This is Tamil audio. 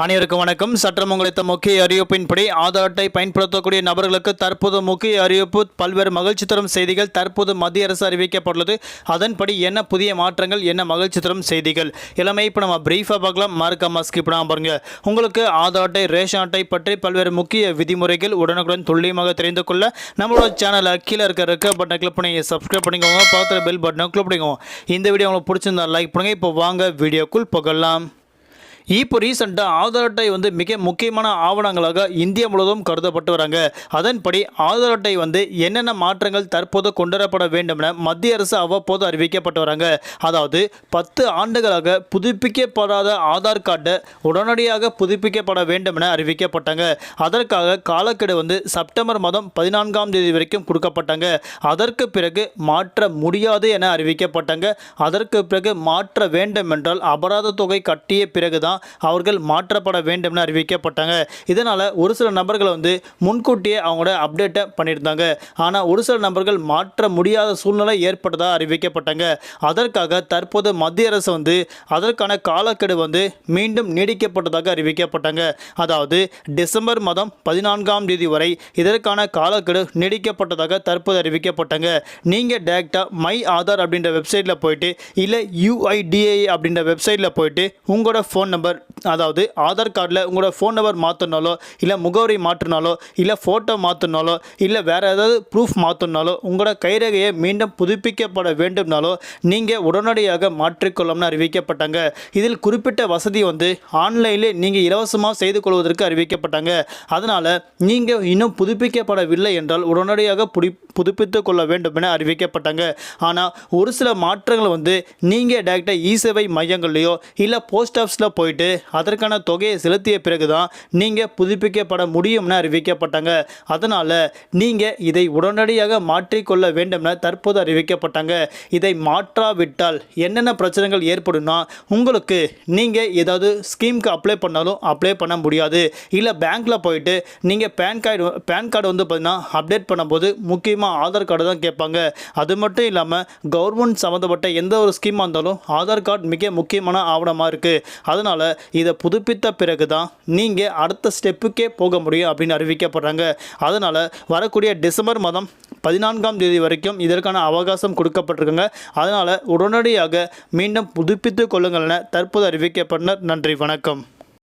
அனைவருக்கும் வணக்கம். சற்றம் உங்களித்த முக்கிய அறிவிப்பின்படி ஆதார் அட்டை பயன்படுத்தக்கூடிய நபர்களுக்கு தற்போது முக்கிய அறிவிப்பு பல்வேறு மகிழ்ச்சி தரும் செய்திகள் தற்போது மத்திய அரசு அறிவிக்கப்பட்டுள்ளது. அதன்படி என்ன புதிய மாற்றங்கள் என்ன மகிழ்ச்சி தரும் செய்திகள்? எல்லாமே இப்போ நம்ம பிரீஃபாக பார்க்கலாம். மறக்காம ஸ்கிப் பண்ணாம பாருங்க. உங்களுக்கு ஆதார் அட்டை ரேஷன் அட்டை பற்றி பல்வேறு முக்கிய விதிமுறைகள் உடனுக்குடன் துல்லியமாக தெரிந்து கொள்ள நம்மளோட சேனலை கீழே இருக்க ரெக்க பட்டனை கிளிக் பண்ணி சப்ஸ்கிரைப் பண்ணிக்கோங்க. பார்த்துட்டு பெல் பட்டனை கிளிக் பண்ணிக்கோங்க. இந்த வீடியோ உங்களுக்கு பிடிச்சிருந்தா லைக் பண்ணுங்கள் இப்போ வாங்க வீடியோக்குள் புகழலாம் இப்போ ரீசெண்டாக ஆதார் அட்டை வந்து மிக முக்கியமான ஆவணங்களாக இந்தியா முழுவதும் கருதப்பட்டு வராங்க. அதன்படி ஆதார் அட்டை வந்து என்னென்ன மாற்றங்கள் தற்போது கொண்டுவரப்பட வேண்டும் என மத்திய அரசு அவ்வப்போது அறிவிக்கப்பட்டு வராங்க. அதாவது பத்து ஆண்டுகளாக புதுப்பிக்கப்படாத ஆதார் கார்டை உடனடியாக புதுப்பிக்கப்பட வேண்டும் என அறிவிக்கப்பட்டாங்க. அதற்காக காலக்கெடு வந்து செப்டம்பர் மாதம் பதினான்காம் தேதி வரைக்கும் கொடுக்கப்பட்டாங்க. அதற்கு பிறகு மாற்ற முடியாது என அறிவிக்கப்பட்டாங்க. அதற்கு பிறகு மாற்ற வேண்டும் என்றால் அபராத தொகை கட்டிய பிறகுதான் அவர்கள் மாற்றப்பட வேண்டும் என அறிவிக்கப்பட்டாங்க. இதனால் ஒரு சில நபர்களை வந்து முன்கூட்டியே அவங்களோட அப்டேட்டை பண்ணியிருந்தாங்க. ஆனால் ஒரு சில நபர்கள் மாற்ற முடியாத சூழ்நிலை ஏற்பட்டதாக அறிவிக்கப்பட்டாங்க. அதற்காக தற்போது மத்திய அரசு வந்து அதற்கான காலக்கெடு வந்து மீண்டும் நீடிக்கப்பட்டதாக அறிவிக்கப்பட்டாங்க. அதாவது டிசம்பர் மாதம் பதினான்காம் தேதி வரை இதற்கான காலக்கெடு நீடிக்கப்பட்டதாக தற்போது அறிவிக்கப்பட்டாங்க. நீங்கள் டேரெக்டாக மை ஆதார் அப்படின்ற வெப்சைட்டில் போயிட்டு இல்லை யூஐடிஏ அப்படின்ற வெப்சைட்டில் போயிட்டு உங்களோட ஃபோன் நம்பர் நம்பர் அதாவது ஆதார் கார்டில் உங்களோட ஃபோன் நம்பர் மாற்றினாலோ இல்லை முகவரி மாற்றினாலோ இல்லை ஃபோட்டோ மாற்றினாலோ இல்லை வேறு ஏதாவது ப்ரூஃப் மாற்றினாலோ உங்களோட கைரேகையை மீண்டும் புதுப்பிக்கப்பட வேண்டும்னாலோ நீங்கள் உடனடியாக மாற்றிக்கொள்ளும்னு அறிவிக்கப்பட்டாங்க. இதில் குறிப்பிட்ட வசதி வந்து ஆன்லைனில் நீங்கள் இலவசமாக செய்து கொள்வதற்கு அறிவிக்கப்பட்டாங்க. அதனால் நீங்கள் இன்னும் புதுப்பிக்கப்படவில்லை என்றால் உடனடியாக புடி புதுப்பித்து கொள்ள வேண்டும் என அறிவிக்கப்பட்டாங்க. ஆனால் ஒரு சில மாற்றங்கள் வந்து நீங்கள் டேரெக்டாக இ சேவை மையங்கள்லையோ இல்லை போஸ்ட் ஆஃபீஸில் போய் போயிட்டு அதற்கான தொகையை செலுத்திய பிறகு தான் நீங்கள் புதுப்பிக்கப்பட முடியும்னு அறிவிக்கப்பட்டாங்க. அதனால் நீங்கள் இதை உடனடியாக மாற்றிக்கொள்ள வேண்டும் என தற்போது அறிவிக்கப்பட்டாங்க. இதை மாற்றாவிட்டால் என்னென்ன பிரச்சனைகள் ஏற்படும்னா உங்களுக்கு நீங்கள் ஏதாவது ஸ்கீமுக்கு அப்ளை பண்ணாலும் அப்ளை பண்ண முடியாது. இல்லை பேங்க்கில் போயிட்டு நீங்கள் பேன் கார்டு பேன் கார்டு வந்து பார்த்தீங்கன்னா அப்டேட் பண்ணும்போது முக்கியமாக ஆதார் கார்டு தான் கேட்பாங்க. அது மட்டும் இல்லாமல் கவர்மெண்ட் சம்மந்தப்பட்ட எந்த ஒரு ஸ்கீமாக இருந்தாலும் ஆதார் கார்டு மிக முக்கியமான ஆவணமாக இருக்குது அதனால் அதனால் இதை புதுப்பித்த பிறகு தான் நீங்கள் அடுத்த ஸ்டெப்புக்கே போக முடியும் அப்படின்னு அறிவிக்கப்படுறாங்க. அதனால் வரக்கூடிய டிசம்பர் மாதம் பதினான்காம் தேதி வரைக்கும் இதற்கான அவகாசம் கொடுக்கப்பட்டிருக்குங்க. அதனால் உடனடியாக மீண்டும் புதுப்பித்து கொள்ளுங்கள் என தற்போது அறிவிக்கப்பட்டனர் நன்றி வணக்கம்.